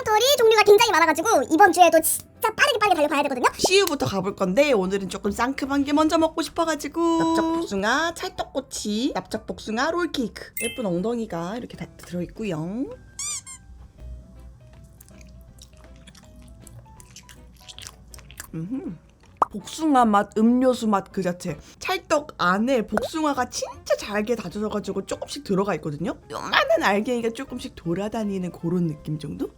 신빵털이 종류가 굉장히 많아가지고 이번 주에도 진짜 빠르게 빠르게 달려가야 되거든요. CU부터 가볼 건데 오늘은 조금 상큼한 게 먼저 먹고 싶어가지고 납작복숭아, 찰떡꼬치, 납작복숭아 롤케이크 예쁜 엉덩이가 이렇게 다 들어있고요 음흠. 복숭아 맛, 음료수 맛 그 자체. 찰떡 안에 복숭아가 진짜 잘게 다져져가지고 조금씩 들어가 있거든요. 요만한 알갱이가 조금씩 돌아다니는 그런 느낌 정도?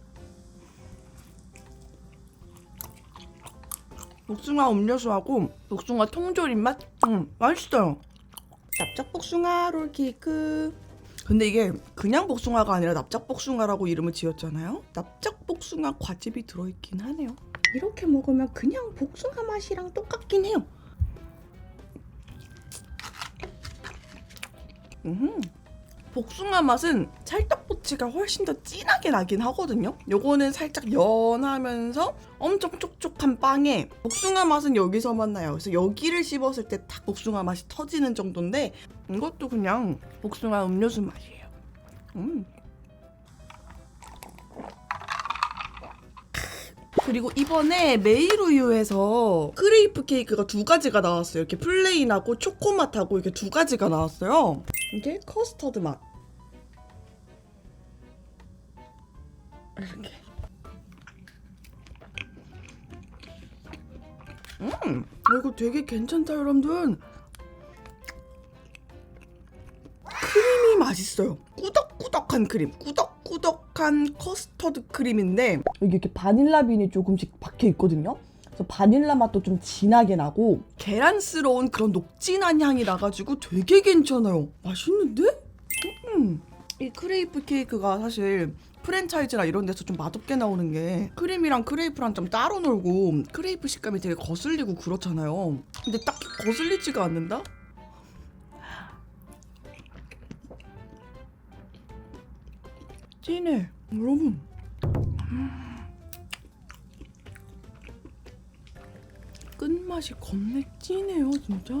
복숭아 음료수하고 복숭아 통조림 맛? 음, 맛있어요. 납작 복숭아 롤케이크. 근데 이게 그냥 복숭아가 아니라 납작 복숭아라고 이름을 지었잖아요. 납작 복숭아 과즙이 들어있긴 하네요. 이렇게 먹으면 그냥 복숭아 맛이랑 똑같긴 해요. 음, 복숭아 맛은 찰떡꼬치가 훨씬 더 진하게 나긴 하거든요. 요거는 살짝 연하면서 엄청 촉촉한 빵에 복숭아 맛은 여기서 만 나요. 그래서 여기를 씹었을 때 딱 복숭아 맛이 터지는 정도인데 이것도 그냥 복숭아 음료수 맛이에요. 음. 그리고 이번에 메이루유에서 크레이프 케이크가 두 가지가 나왔어요. 이렇게 플레인하고 초코맛하고 이렇게 두 가지가 나왔어요. 이게 커스터드 맛. 이렇게. 음, 이거 되게 괜찮다 여러분들. 크림이 맛있어요. 꾸덕꾸덕한 크림, 꾸덕꾸덕한 커스터드 크림인데 여기 이렇게 바닐라 빈이 조금씩 박혀 있거든요. 그래서 바닐라 맛도 좀 진하게 나고 계란스러운 그런 녹진한 향이 나가지고 되게 괜찮아요. 맛있는데? 음, 이 크레이프 케이크가 사실 프랜차이즈나 이런 데서 좀 맛없게 나오는 게 크림이랑 크레이프랑 좀 따로 놀고 크레이프 식감이 되게 거슬리고 그렇잖아요. 근데 딱히 거슬리지가 않는다? 찐해 여러분 끝맛이 겁내 진해요 진짜.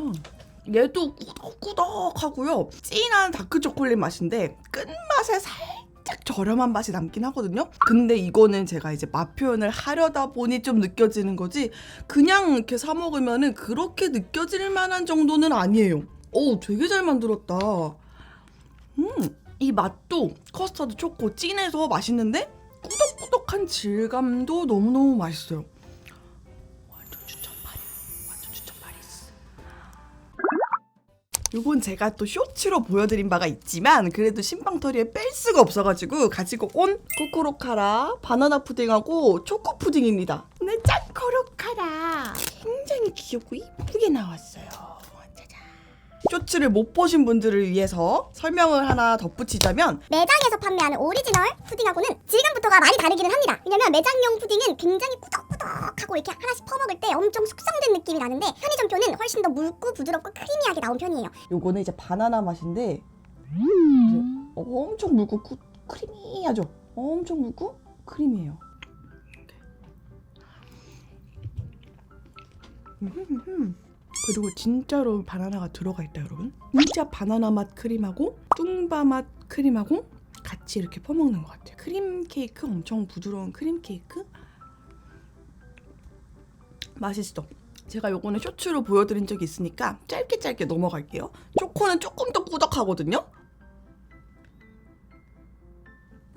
얘도 꾸덕꾸덕하고요. 진한 다크 초콜릿 맛인데 끝맛에 살짝 저렴한 맛이 남긴 하거든요. 근데 이거는 제가 이제 맛 표현을 하려다 보니 좀 느껴지는 거지 그냥 이렇게 사 먹으면은 그렇게 느껴질 만한 정도는 아니에요. 오 되게 잘 만들었다. 음이 맛도 커스터드 초코 진해서 맛있는데 꾸덕꾸덕한 질감도 너무너무 맛있어요. 이건 제가 또 쇼츠로 보여드린 바가 있지만 그래도 신빵터리에 뺄 수가 없어가지고 가지고 온 코코로카라 바나나 푸딩하고 초코 푸딩입니다. 네, 짱코로카라. 굉장히 귀엽고 이쁘게 나왔어요. 쇼츠를 못 보신 분들을 위해서 설명을 하나 덧붙이자면 매장에서 판매하는 오리지널 푸딩하고는 질감부터가 많이 다르기는 합니다. 왜냐면 매장용 푸딩은 굉장히 꾸덕꾸덕하고 이렇게 하나씩 퍼먹을 때 엄청 숙성된 느낌이 나는데 편의점 표는 훨씬 더 묽고 부드럽고 크리미하게 나온 편이에요. 요거는 이제 바나나 맛인데 엄청 묽고 구, 크리미하죠? 엄청 묽고 크리미해요. 음흠흠. 그리고 진짜로 바나나가 들어가 있다 여러분. 진짜 바나나 맛 크림하고 뚱바 맛 크림하고 같이 이렇게 퍼먹는 것 같아요. 크림 케이크 엄청 부드러운 크림 케이크 맛있어. 제가 요거는 쇼츠로 보여드린 적이 있으니까 짧게 짧게 넘어갈게요. 초코는 조금 더 꾸덕하거든요.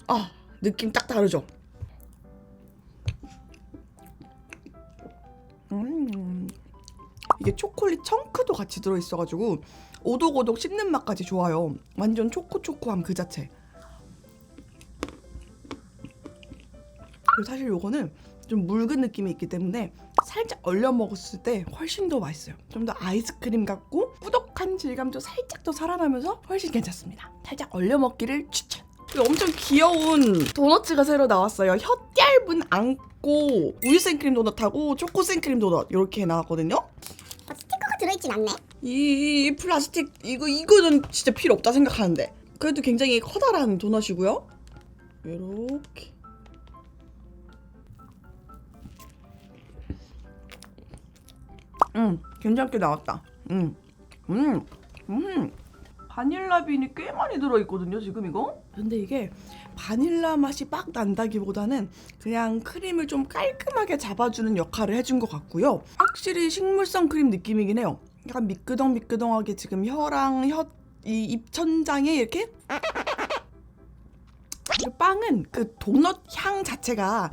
아 느낌 딱 다르죠. 음 이게 초콜릿 청크도 같이 들어있어가지고 오독오독 씹는 맛까지 좋아요. 완전 초코초코함 그 자체. 그리고 사실 요거는 좀 묽은 느낌이 있기 때문에 살짝 얼려 먹었을 때 훨씬 더 맛있어요. 좀 더 아이스크림 같고 꾸덕한 질감도 살짝 더 살아나면서 훨씬 괜찮습니다. 살짝 얼려 먹기를 추천. 엄청 귀여운 도너츠가 새로 나왔어요. 혀 얇은 앙꼬 우유 생크림 도넛하고 초코 생크림 도넛 이렇게 나왔거든요. 들어있진 않네. 이, 이 플라스틱 이거 이거는 진짜 필요 없다 생각하는데 그래도 굉장히 커다란 도넛이고요. 이렇게 음 괜찮게 나왔다. 음 음, 음. 바닐라 빈이 꽤 많이 들어있거든요 지금 이거? 근데 이게 바닐라 맛이 빡 난다기보다는 그냥 크림을 좀 깔끔하게 잡아주는 역할을 해준 것 같고요. 확실히 식물성 크림 느낌이긴 해요. 약간 미끄덩미끄덩하게 지금 혀랑 혀 이 입천장에 이렇게? 그리고 빵은 그 도넛 향 자체가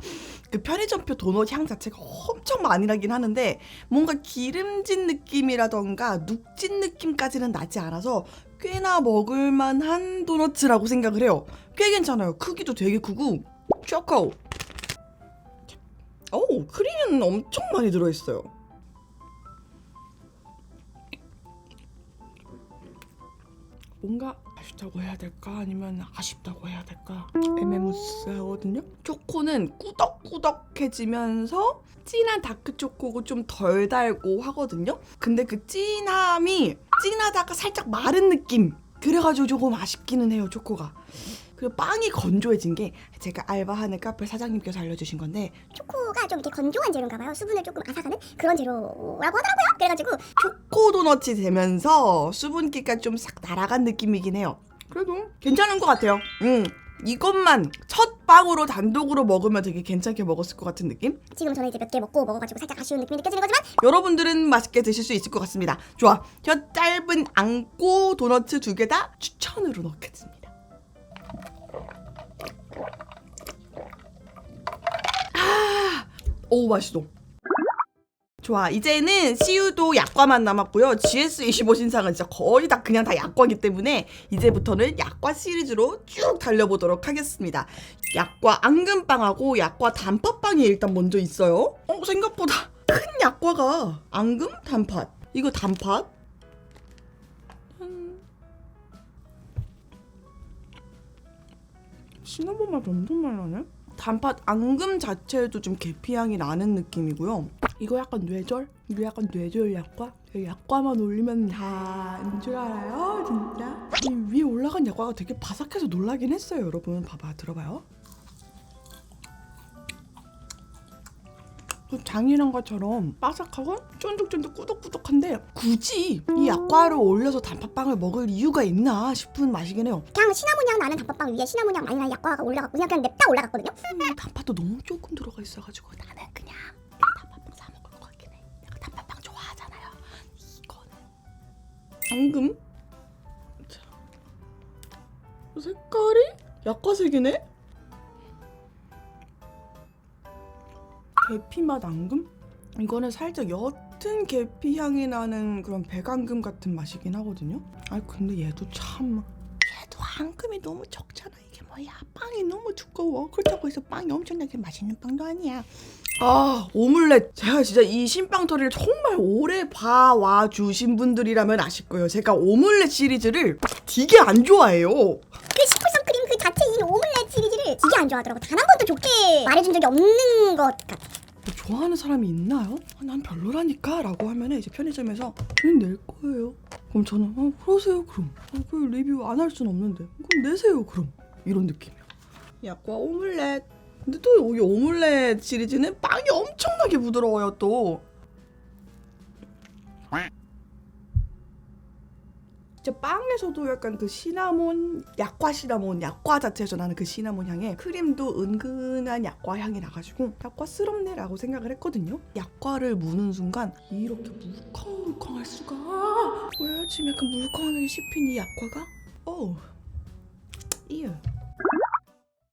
그 편의점표 도넛 향 자체가 엄청 많이 나긴 하는데 뭔가 기름진 느낌이라던가 눅진 느낌까지는 나지 않아서 꽤나 먹을만한 도넛이라고 생각을 해요. 꽤 괜찮아요. 크기도 되게 크고 초코. 오 크림은 엄청 많이 들어있어요. 뭔가 아쉽다고 해야 될까 아니면 아쉽다고 해야 될까 애매무스하거든요. 초코는 꾸덕꾸덕해지면서 진한 다크 초코고 좀 덜 달고 하거든요. 근데 그 진함이 진하다가 살짝 마른 느낌. 그래가지고 조금 아쉽기는 해요 초코가. 그리고 빵이 건조해진 게 제가 알바하는 카페 사장님께서 알려주신 건데 초코가 좀 이렇게 건조한 재료인가 봐요. 수분을 조금 앗아가는 그런 재료라고 하더라고요. 그래가지고 초코 도넛이 되면서 수분기가 좀 싹 날아간 느낌이긴 해요. 그래도 괜찮은 것 같아요. 음, 이것만 첫 빵으로 단독으로 먹으면 되게 괜찮게 먹었을 것 같은 느낌? 지금 저는 이제 몇 개 먹고 먹어가지고 살짝 아쉬운 느낌이 느껴지는 거지만 여러분들은 맛있게 드실 수 있을 것 같습니다. 좋아. 혀 짧은 앙꼬 도넛 두개 다 추천으로 넣겠습니다. 오 맛있어. 좋아. 이제는 CU도 약과만 남았고요. GS25 신상은 진짜 거의 다 그냥 다 약과기 때문에 이제부터는 약과 시리즈로 쭉 달려보도록 하겠습니다. 약과 앙금빵하고 약과 단팥빵이 일단 먼저 있어요. 어, 생각보다 큰 약과가 앙금 단팥. 이거 단팥? 음. 시나몬 맛 엄청 많이 나네. 단팥 앙금 자체에도 좀 계피향이 나는 느낌이고요. 이거 약간 뇌절? 이거 약간 뇌절 약과? 이 약과만 올리면 다인 줄 알아요, 진짜. 이 위에 올라간 약과가 되게 바삭해서 놀라긴 했어요, 여러분. 봐봐, 들어봐요. 그 장이란 것처럼 바삭하고 쫀득쫀득 꾸덕꾸덕한데 굳이 이 약과를 올려서 단팥빵을 먹을 이유가 있나 싶은 맛이긴 해요. 그냥 시나몬 향 나는 단팥빵 위에 시나몬 향 많이 나는 약과가 올라갔고 그냥 그냥 냅다 올라갔거든요. 음, 단팥도 너무 조금 들어가 있어가지고 나는 그냥 단팥빵 사 먹을 것 같긴 해. 내가 단팥빵 좋아하잖아요. 이거는 앙금. 자, 색깔이 약과색이네. 계피 맛 앙금? 이거는 살짝 옅은 계피 향이 나는 그런 백앙금 같은 맛이긴 하거든요. 아 근데 얘도 참 얘도 앙금이 너무 적잖아. 이게 뭐야? 빵이 너무 두꺼워. 그렇다고 해서 빵이 엄청나게 맛있는 빵도 아니야. 아 오믈렛 제가 진짜 이 신빵터리를 정말 오래 봐와 주신 분들이라면 아실 거예요. 제가 오믈렛 시리즈를 되게 안 좋아해요. 그 식물성 크림 그 자체인 오믈렛 시리즈를 되게 안 좋아하더라고. 단 한 번도 좋게 말해준 적이 없는 것 같아. 뭐 좋아하는 사람이 있나요? 아, 난 별로라니까? 라고 하면은 이제 편의점에서 저는 낼 거예요. 그럼 저는 어 그러세요 그럼. 어, 그 리뷰 안 할 순 없는데. 그럼 내세요 그럼. 이런 느낌이야. 약과 오믈렛. 근데 또이 오믈렛 시리즈는 빵이 엄청나게 부드러워요 또 진짜 빵에서도 약간 그 시나몬 약과 시나몬 약과 자체에서 나는 그 시나몬 향에 크림도 은근한 약과 향이 나가지고 약과스럽네라고 생각을 했거든요. 약과를 무는 순간 이렇게 물컹물컹할 수가 왜 지금 약간 물컹하게 씹힌 이 약과가 어 이유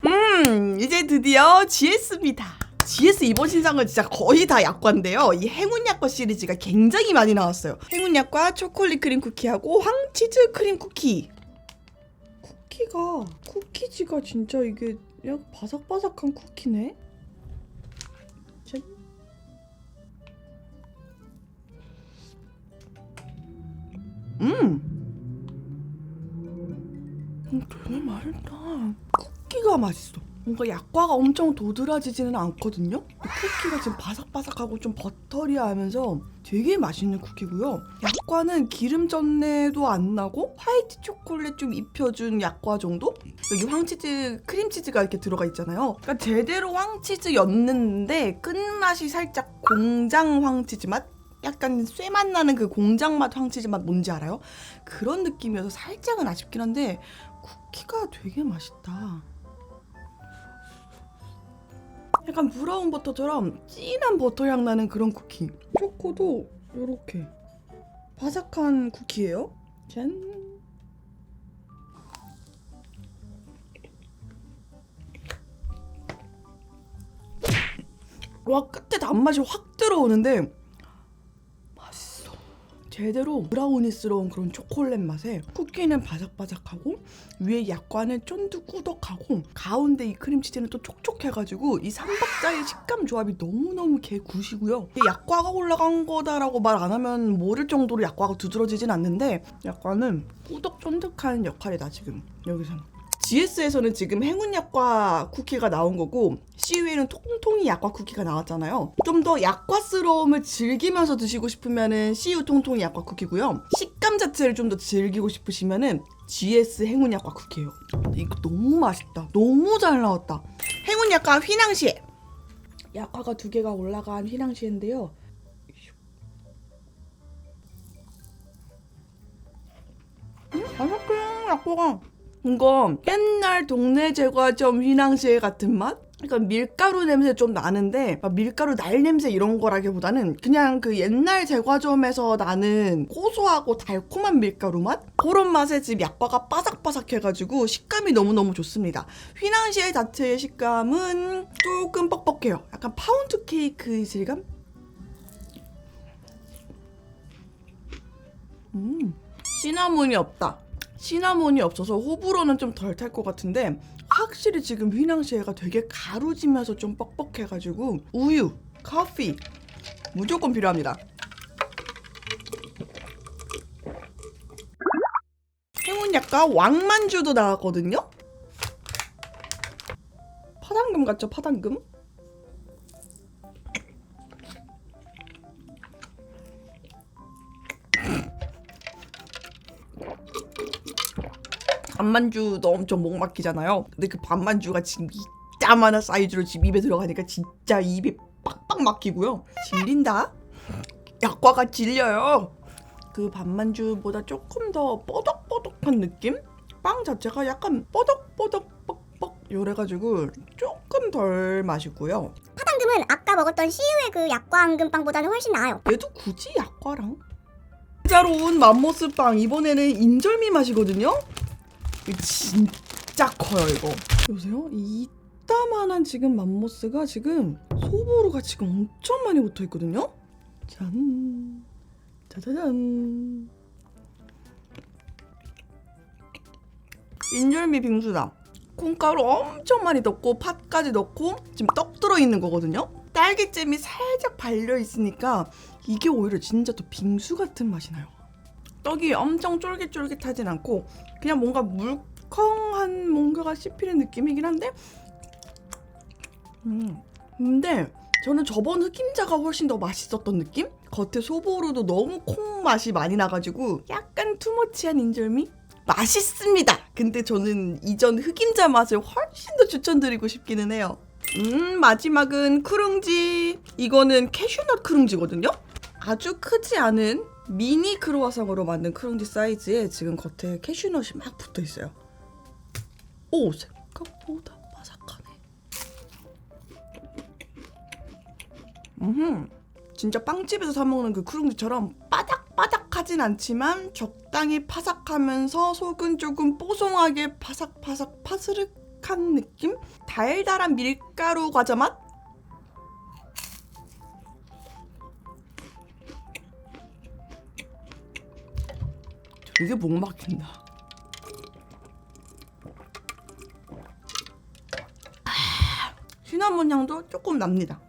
음 이제 드디어 GS입니다. GS 이번 신상은 진짜 거의 다 약과인데요. 이 행운 약과 시리즈가 굉장히 많이 나왔어요. 행운 약과 초콜릿 크림 쿠키하고 황치즈 크림 쿠키. 쿠키가 쿠키지가 진짜 이게 약간 바삭바삭한 쿠키네. 짠. 음. 음, 되게 맛있다. 쿠키가 맛있어. 뭔가 약과가 엄청 도드라지지는 않거든요. 쿠키가 지금 바삭바삭하고 좀 버터리하면서 되게 맛있는 쿠키고요. 약과는 기름 전내도 안 나고 화이트 초콜릿 좀 입혀준 약과 정도? 여기 황치즈, 크림치즈가 이렇게 들어가 있잖아요. 그러니까 제대로 황치즈였는데 끝맛이 살짝 공장 황치즈 맛? 약간 쇠맛 나는 그 공장 맛 황치즈 맛 뭔지 알아요? 그런 느낌이어서 살짝은 아쉽긴 한데 쿠키가 되게 맛있다. 약간 브라운 버터처럼 진한 버터 향 나는 그런 쿠키. 초코도 이렇게 바삭한 쿠키예요. 짠. 와 끝에 단맛이 확 들어오는데. 제대로 브라우니스러운 그런 초콜릿 맛에 쿠키는 바삭바삭하고 위에 약과는 쫀득꾸덕하고 가운데 이 크림치즈는 또 촉촉해가지고 이 삼박자의 식감 조합이 너무너무. 이게 약과가 올라간 거다라고 말 안 하면 모를 정도로 약과가 두드러지진 않는데 약과는 꾸덕 쫀득한 역할이다 지금 여기서는. GS에서는 지금 행운 약과 쿠키가 나온 거고 CU에는 통통이 약과 쿠키가 나왔잖아요. 좀 더 약과스러움을 즐기면서 드시고 싶으면은 CU 통통이 약과 쿠키고요. 식감 자체를 좀 더 즐기고 싶으시면은 GS 행운 약과 쿠키예요. 이거 너무 맛있다. 너무 잘 나왔다. 행운 약과 휘낭시에. 약과가 두 개가 올라간 휘낭시에인데요. 음, 맛있게 약과가. 이거 옛날 동네 제과점 휘낭시에 같은 맛? 그러니까 밀가루 냄새 좀 나는데 막 밀가루 날 냄새 이런 거라기보다는 그냥 그 옛날 제과점에서 나는 고소하고 달콤한 밀가루 맛? 그런 맛에 지금 약과가 바삭바삭해가지고 식감이 너무너무 좋습니다. 휘낭시에 자체의 식감은 조금 뻑뻑해요. 약간 파운드 케이크의 질감? 음, 시나몬이 없다. 시나몬이 없어서 호불호는 좀 덜 탈 것 같은데 확실히 지금 휘낭시에가 되게 가루지면서 좀 뻑뻑해가지고 우유, 커피 무조건 필요합니다. 행운 약간 왕만주도 나왔거든요. 파당금 같죠? 파당금? 반만주도 엄청 목 막히잖아요. 근데 그 반만주가 지금 이따만한 사이즈로 지금 입에 들어가니까 진짜 입이 빡빡 막히고요. 질린다? 약과가 질려요. 그 반만주보다 조금 더 뽀덕뽀덕한 느낌? 빵 자체가 약간 뽀덕뽀덕 뻑뻑 요래가지고 조금 덜 맛있고요. 파당금은 아까 먹었던 CU의 그 약과 앙금빵보다는 훨씬 나아요. 얘도 굳이 약과랑? 진짜로운 맘모스 빵 이번에는 인절미 맛이거든요. 이거 진짜 커요 이거. 보세요. 이따만한 지금 맘모스가 지금 소보루가 지금 엄청 많이 붙어 있거든요. 짠, 짜자잔. 인절미 빙수다. 콩가루 엄청 많이 넣고 팥까지 넣고 지금 떡 들어 있는 거거든요. 딸기잼이 살짝 발려 있으니까 이게 오히려 진짜 더 빙수 같은 맛이 나요. 떡이 엄청 쫄깃쫄깃하진 않고 그냥 뭔가 물컹한 뭔가가 씹히는 느낌이긴 한데 음 근데 저는 저번 흑임자가 훨씬 더 맛있었던 느낌? 겉에 소보루도 너무 콩 맛이 많이 나가지고 약간 투머치한 인절미? 맛있습니다. 근데 저는 이전 흑임자 맛을 훨씬 더 추천드리고 싶기는 해요. 음 마지막은 크룽지 이거는 캐슈넛 크룽지거든요 아주 크지 않은 미니 크로와상으로 만든 크룽지 사이즈에 지금 겉에 캐슈넛이 막 붙어 있어요 오 생각보다 바삭하네 음 진짜 빵집에서 사 먹는 그 크룽지처럼 바닥바닥하진 않지만 적당히 파삭하면서 속은 조금 뽀송하게 바삭바삭 파스르한 느낌? 달달한 밀가루 과자 맛? 되게 목 막힌다. 아, 시나몬 향도 조금 납니다.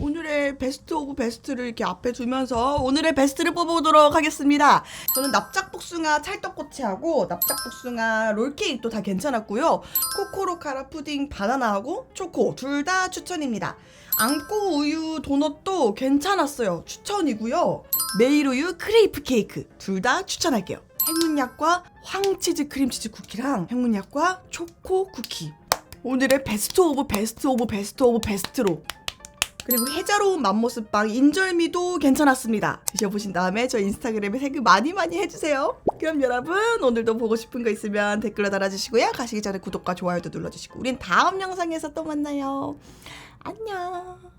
오늘의 베스트 오브 베스트를 이렇게 앞에 두면서 오늘의 베스트를 뽑아보도록 하겠습니다. 저는 납작복숭아 찰떡꼬치하고 납작복숭아 롤케이크도 다 괜찮았고요. 코코로카라 푸딩 바나나하고 초코 둘 다 추천입니다. 앙꼬 우유 도넛도 괜찮았어요. 추천이고요. 메이루유 크레이프 케이크 둘 다 추천할게요. 행운약과 황치즈 크림치즈 쿠키랑 행운약과 초코 쿠키. 오늘의 베스트 오브 베스트 오브 베스트 오브 베스트로 그리고 해자로운 맘모스빵 인절미도 괜찮았습니다. 드셔보신 다음에 저 인스타그램에 태그 많이 많이 해주세요. 그럼 여러분 오늘도 보고 싶은 거 있으면 댓글로 달아주시고요. 가시기 전에 구독과 좋아요도 눌러주시고 우린 다음 영상에서 또 만나요. 안녕.